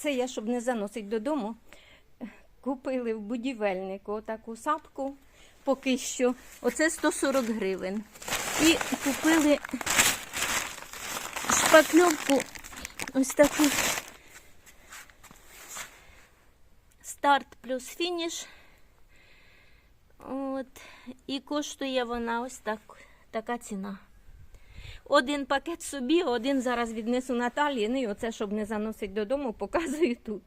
Оце я, щоб не заносити додому, купили в будівельнику отаку сапку поки що. Оце 140 гривень. І купили шпакльовку ось таку старт плюс фініш. От. І коштує вона ось так, така ціна. Один пакет собі, один зараз віднесу Наталі. Ну і оце, щоб не заносити додому, показую тут.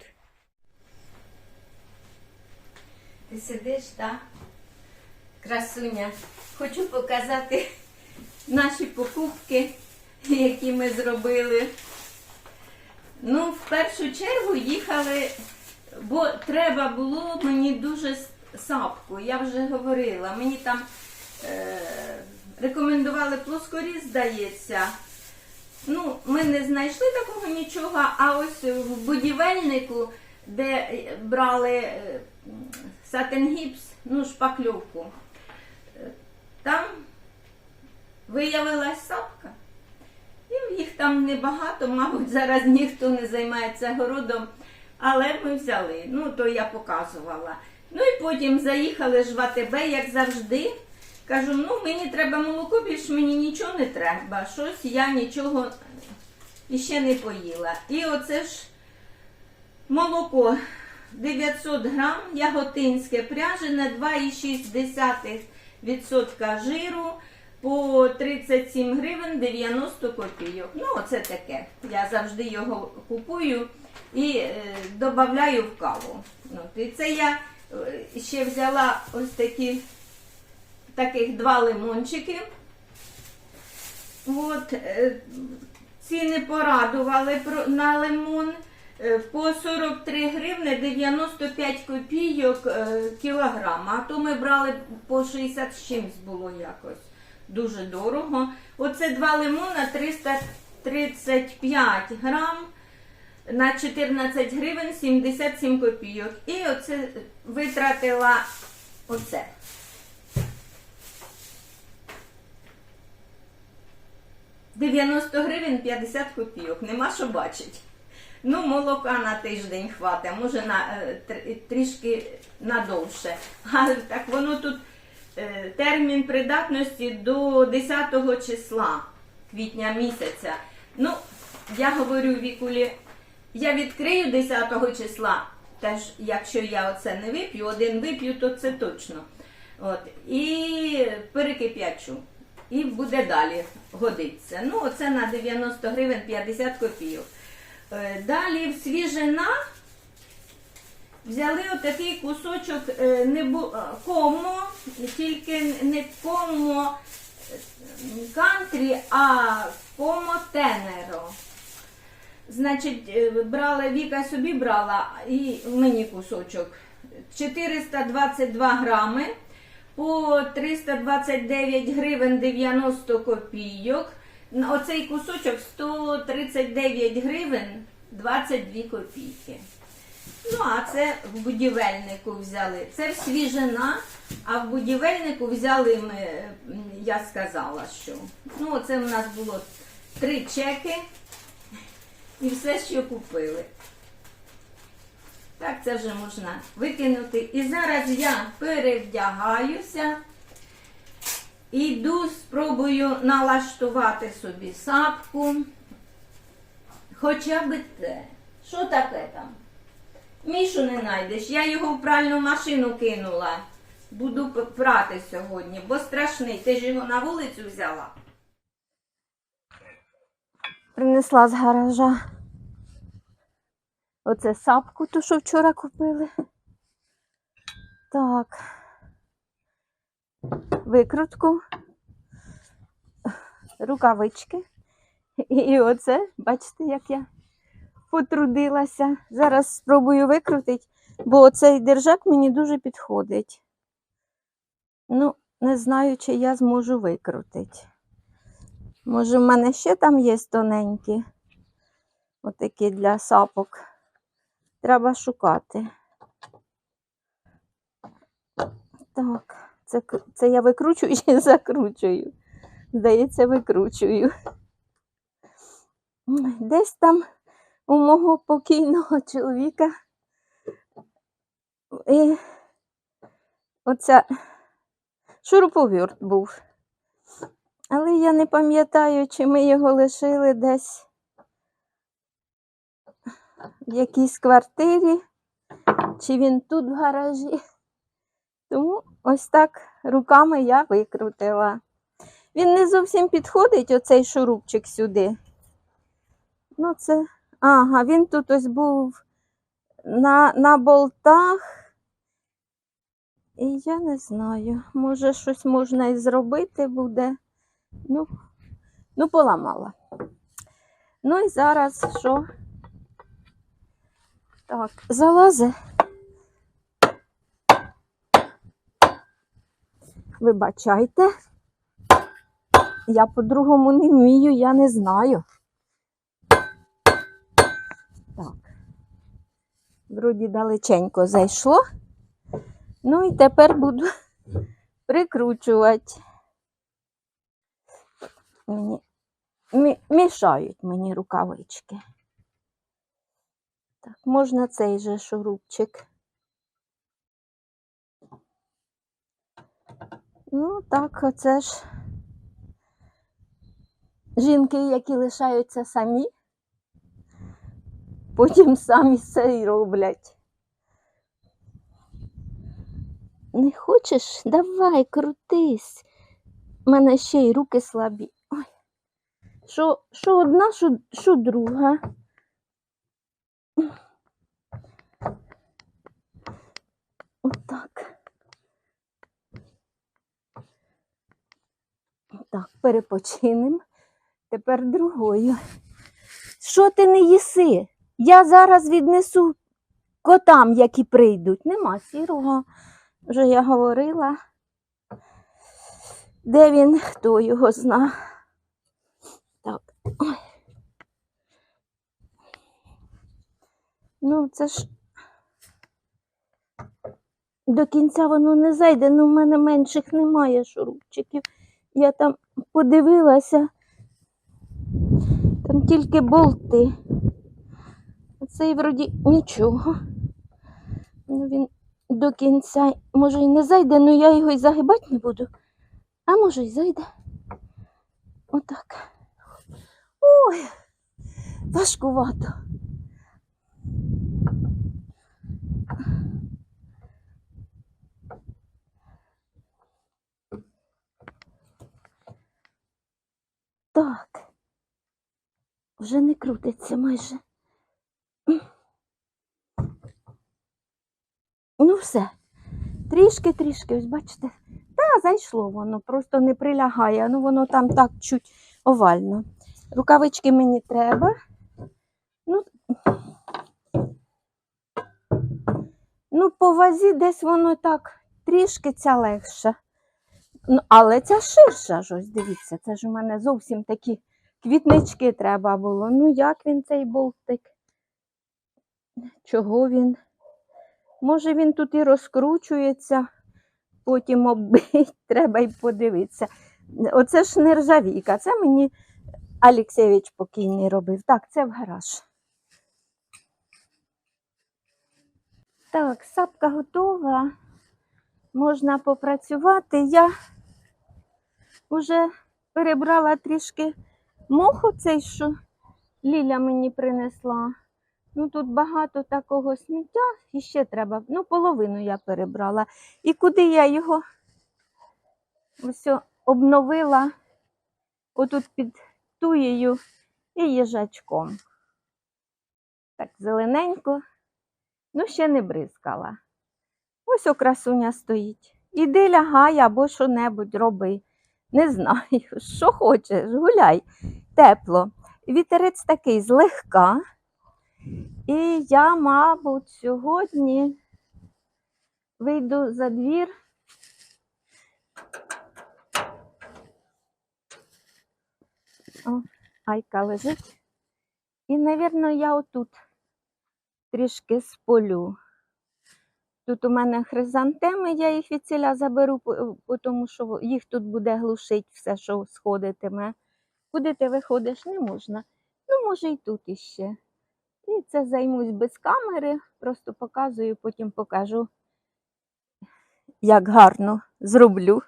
Ти сидиш, так? Красуня. Хочу показати наші покупки, які ми зробили. Ну, в першу чергу їхали, бо треба було мені дуже сапку. Я вже говорила. Мені там е, рекомендували плоскоріз, здається. Ну, ми не знайшли такого нічого, а ось в будівельнику, де брали сатингіпс, ну, шпакльовку, там виявилась сапка. І їх там небагато, мабуть, зараз ніхто не займається городом, але ми взяли. Ну, то я показувала. Ну і потім заїхали ж в АТБ, як завжди. Кажу, ну мені треба молоко, більш мені нічого не треба. Щось я нічого іще не поїла. І оце ж молоко 900 грам, яготинське пряжене, 2,6% жиру по 37 гривень 90 копійок. Ну, оце таке. Я завжди його купую і е, додаю в каву. От, і це я е, ще взяла ось такі таких два лимончики. От, е, ціни порадували на лимон е, по 43 гривни 95 копійок е, кілограм. А то ми брали по 60 з чимсь було якось. Дуже дорого. Оце два лимона 335 грам на 14 гривень 77 копійок. І оце витратила оце. – 90 гривень 50 копійок. Нема що бачить. Ну, молока на тиждень хватить, може на, е, трішки надовше. Але так воно тут е, термін придатності до 10 числа квітня місяця. Ну, я говорю Вікулі, я відкрию 10 числа, теж якщо я оце не вип'ю, один вип'ю, то це точно. От, і перекип'ячу. І буде далі годиться. Ну, оце на 90 гривень 50 копійок. Е, Далі в свіжина взяли отакий кусочок е, е, комо, тільки не комо кантрі, а комо тенеро. Значить, брала Віка собі брала і мені кусочок 422 грами по 329 гривень 90 копійок. Оцей кусочок 139 гривень 22 копійки. Ну, а це в будівельнику взяли. Це свіжина, а в будівельнику взяли ми, я сказала, що. Ну, це в нас було три чеки і все, що купили. Так, це вже можна викинути. І зараз я перевдягаюся. Іду, спробую налаштувати собі сапку. Хоча би те. Що таке там? Мішу не знайдеш. Я його в пральну машину кинула. Буду прати сьогодні, бо страшний. Ти ж його на вулицю взяла. Принесла з гаража. Оце сапку, ту, що вчора купили. Так. Викрутку. Рукавички. І, оце, бачите, як я потрудилася. Зараз спробую викрутити, бо оцей держак мені дуже підходить. Ну, не знаю, чи я зможу викрутити. Може, в мене ще там є тоненькі, отакі для сапок. Треба шукати. Так, це, це я викручую чи закручую? Здається, викручую. Десь там у мого покійного чоловіка. І оця шуруповерт був. Але я не пам'ятаю, чи ми його лишили десь в якійсь квартирі, чи він тут в гаражі. Тому ось так руками я викрутила. Він не зовсім підходить, оцей шурупчик сюди. Ну, це. Ага, він тут ось був на, на болтах. І я не знаю, може щось можна і зробити буде. Ну, ну поламала. Ну і зараз що? Так, залази. Вибачайте. Я по-другому не вмію, я не знаю. Так. Вроді далеченько зайшло. Ну і тепер буду прикручувати. Мені мішають мені рукавички. Так, можна цей же шурупчик. Ну, так, оце ж жінки, які лишаються самі, потім самі все й роблять. Не хочеш? Давай, крутись. У мене ще й руки слабі. Що, одна, що друга. Отак. Так, перепочинемо. Тепер другою. Що ти не їси? Я зараз віднесу котам, які прийдуть. Нема сірого. Вже я говорила. Де він, хто його зна. Так. Ну, це ж до кінця воно не зайде, ну в мене менших немає шурупчиків. Я там подивилася, там тільки болти. Цей вроді нічого. Ну, він до кінця, може, і не зайде, але я його і загибати не буду. А може, й зайде. Отак. Ой, важкувато. Так. Вже не крутиться майже. Ну, все. Трішки-трішки, ось бачите. Та, зайшло воно, просто не прилягає. Ну, воно там так чуть овально. Рукавички мені треба. Ну, ну по вазі десь воно так трішки ця легша. Ну, але ця ширша ж, ось дивіться, це ж у мене зовсім такі квітнички треба було. Ну, як він цей болтик? Чого він? Може, він тут і розкручується, потім оббить, треба й подивитися. Оце ж нержавійка, це мені Алексєвич покійний робив. Так, це в гараж. Так, сапка готова. Можна попрацювати. Я вже перебрала трішки моху цей, що Ліля мені принесла. Ну, тут багато такого сміття, і ще треба. Ну, половину я перебрала. І куди я його ось обновила отут під туєю і їжачком. Так, зелененько. Ну, ще не бризкала. Ось о красуня стоїть. Іди лягай або що-небудь роби. Не знаю, що хочеш, гуляй. Тепло. Вітерець такий злегка. І я, мабуть, сьогодні вийду за двір. О, Айка лежить. І, напевно, я отут трішки сполю. Тут у мене хризантеми, я їх від ціля заберу, тому що їх тут буде глушить все, що сходитиме. Куди ти виходиш, не можна. Ну, може, і тут іще. І це займусь без камери, просто показую, потім покажу, як гарно зроблю.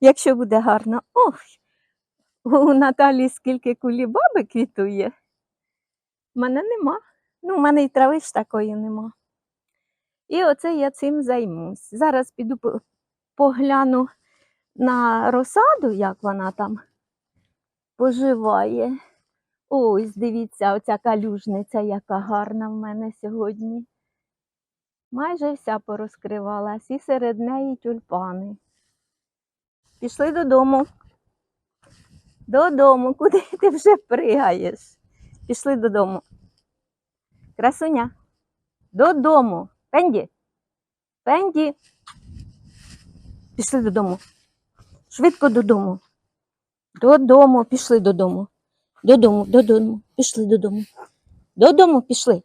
Якщо буде гарно. Ох, у Наталі скільки кулібаби квітує. У мене нема. Ну, у мене і трави ж такої нема. І оце я цим займусь. Зараз піду погляну на розсаду, як вона там поживає. Ось, дивіться, оця калюжниця, яка гарна в мене сьогодні. Майже вся порозкривалась, і серед неї тюльпани. Пішли додому. Додому, куди ти вже пригаєш? Пішли додому. Красуня. Додому. Пенді. Пенді. Пішли додому. Швидко додому. Додому, пішли додому. Додому, додому, пішли додому. Додому пішли.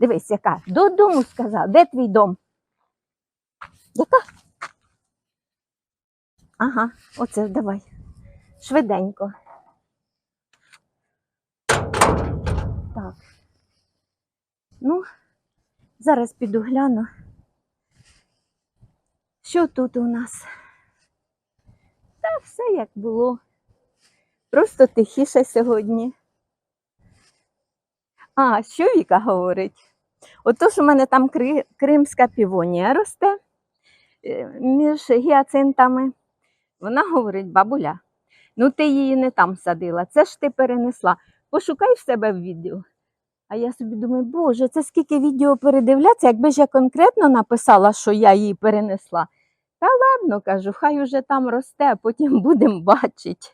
Дивись, яка. Додому сказав. Де твій дом? Яка? Ага, оце давай. Швиденько. Так. Ну, зараз піду гляну. Що тут у нас? Та все як було. Просто тихіше сьогодні. А, що Віка говорить? Отож у мене там кри- кримська півонія росте е, між гіацинтами. Вона говорить, бабуля, ну ти її не там садила, це ж ти перенесла. Пошукай в себе в відео. А я собі думаю, боже, це скільки відео передивляться, якби ж я конкретно написала, що я її перенесла. Та ладно, кажу, хай уже там росте, потім будемо бачити.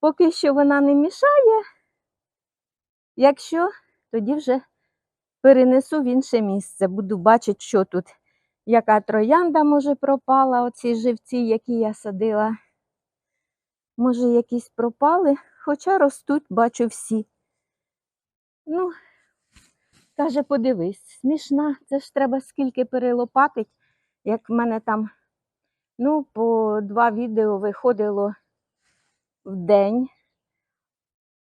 Поки що вона не мішає. Якщо, тоді вже перенесу в інше місце. Буду бачити, що тут, яка троянда, може, пропала, оці живці, які я садила. Може, якісь пропали, хоча ростуть, бачу всі. Ну, каже, подивись, смішна, це ж треба скільки перелопатить, як в мене там, ну, по два відео виходило в день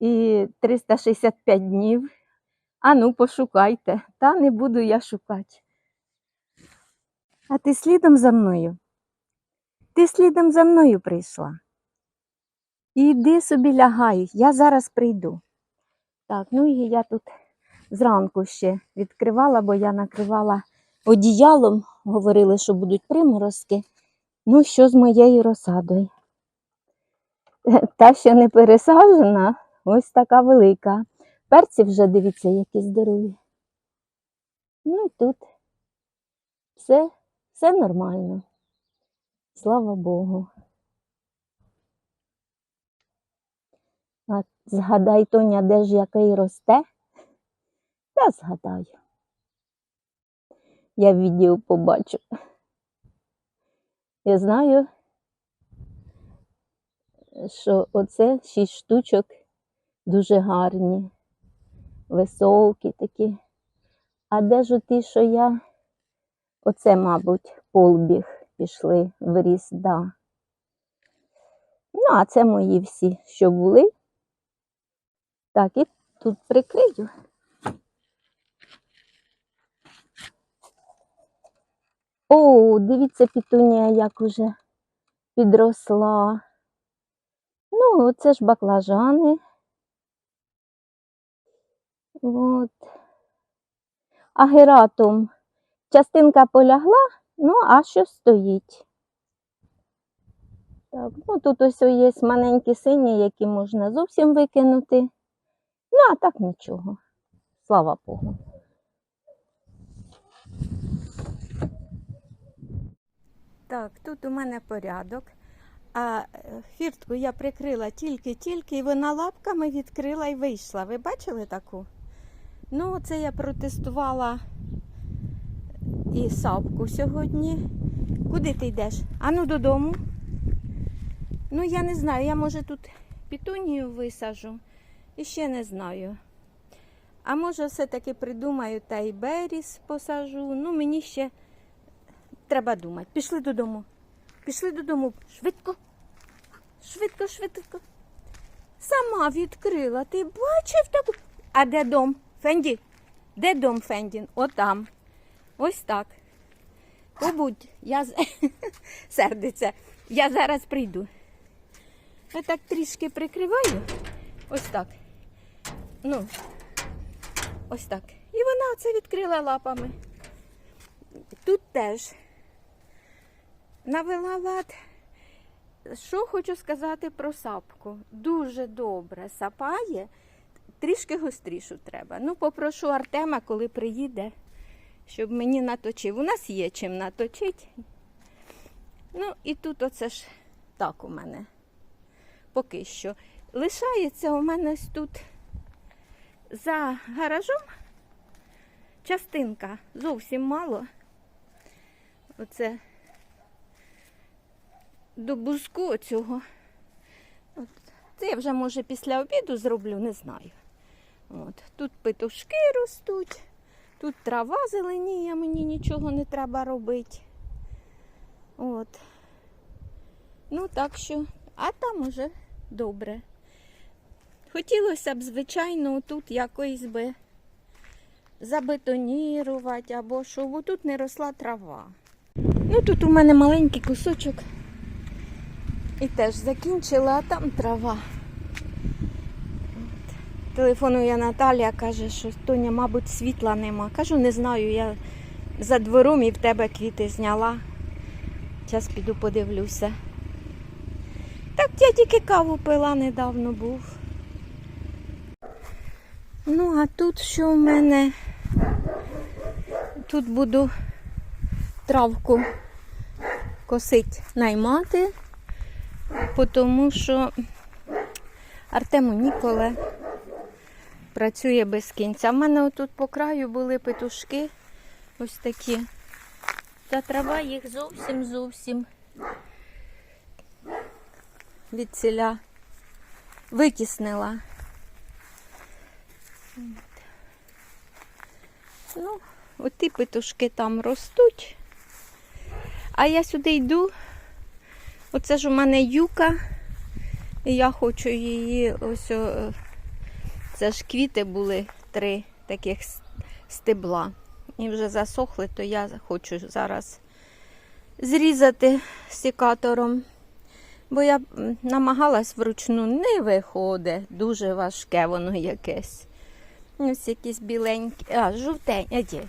і 365 днів. А ну, пошукайте. Та не буду я шукати. А ти слідом за мною? Ти слідом за мною прийшла. Іди собі лягай, я зараз прийду. Так, ну і я тут зранку ще відкривала, бо я накривала одіялом, говорили, що будуть приморозки. Ну, що з моєю розсадою? Та ще не пересаджена, ось така велика. Перці вже дивіться, які здорові. Ну і тут все, все нормально. Слава Богу. А згадай, Тоня, де ж який росте? Я згадаю. Я відео побачу. Я знаю, що оце шість штучок дуже гарні, високі такі. А де ж ті, що я? Оце, мабуть, полбіг пішли в ріс, да. Ну, а це мої всі, що були. Так, і тут прикрию. О, дивіться, пітунія, як уже підросла. Ну, це ж баклажани. От. Агератум. Частинка полягла, ну, а що стоїть? Так, ну тут ось є маленькі сині, які можна зовсім викинути. Ну, а так нічого. Слава Богу. Так, тут у мене порядок. А е, хвіртку я прикрила тільки-тільки, і вона лапками відкрила і вийшла. Ви бачили таку? Ну, це я протестувала і сапку сьогодні. Куди ти йдеш? Ану додому. Ну, я не знаю, я може тут пітунію висажу. І ще не знаю. А може, все-таки придумаю та й беріс посажу. Ну, мені ще треба думати. Пішли додому. Пішли додому. Швидко. Швидко, швидко. Сама відкрила. Ти бачив таку? А де дом? Фенді, де дом Фендін? Отам. Ось так. Побудь, я сердиться. Я зараз прийду. Я так трішки прикриваю. Ось так. Ну, ось так. І вона оце відкрила лапами. Тут теж навела лад. Що хочу сказати про сапку? Дуже добре сапає, трішки гострішу треба. Ну, попрошу Артема, коли приїде, щоб мені наточив. У нас є чим наточити. Ну, і тут оце ж так у мене. Поки що. Лишається у мене тут за гаражом частинка зовсім мало. Оце до бузку цього. От. Це я вже, може, після обіду зроблю, не знаю. От. Тут петушки ростуть, тут трава зеленіє, мені нічого не треба робити. От. Ну, так що, а там уже добре. Хотілося б, звичайно, тут якось би забетонірувати або що, бо тут не росла трава. Ну, тут у мене маленький кусочок. І теж закінчила, а там трава. Телефонує Наталія, каже, що Тоня, мабуть, світла нема. Кажу, не знаю, я за двором і в тебе квіти зняла. Зараз піду подивлюся. Так я тільки каву пила недавно був. Ну, а тут що в мене? Тут буду травку косить наймати, тому що Артему ніколи працює без кінця. У мене отут по краю були петушки ось такі. Та трава їх зовсім зовсім від витіснила. Ну, оті петушки там ростуть. А я сюди йду. Оце ж у мене юка. І я хочу її ось. о, Це ж квіти були три таких стебла. І вже засохли, то я хочу зараз зрізати секатором. Бо я намагалась вручну, не виходить. Дуже важке воно якесь. Ось якісь біленькі, а, жовтенькі,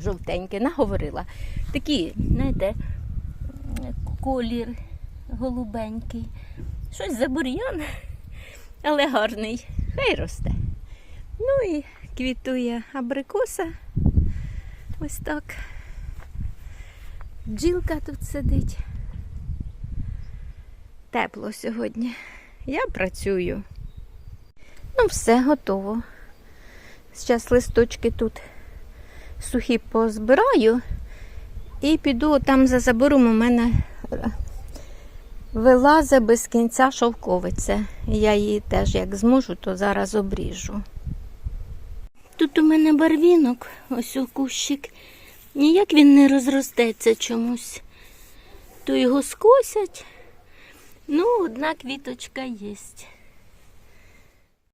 жовтенькі, наговорила. Такі, знаєте, колір голубенький. Щось за бур'ян, але гарний. Хай росте. Ну і квітує абрикоса. Ось так. Бджілка тут сидить. Тепло сьогодні. Я працюю. Ну, все готово. Зараз листочки тут сухі позбираю і піду там за забором у мене вилазить без кінця шовковиця. Я її теж як зможу, то зараз обріжу. Тут у мене барвінок, ось у кущик. Ніяк він не розростеться чомусь. То його скосять. Ну, одна квіточка є.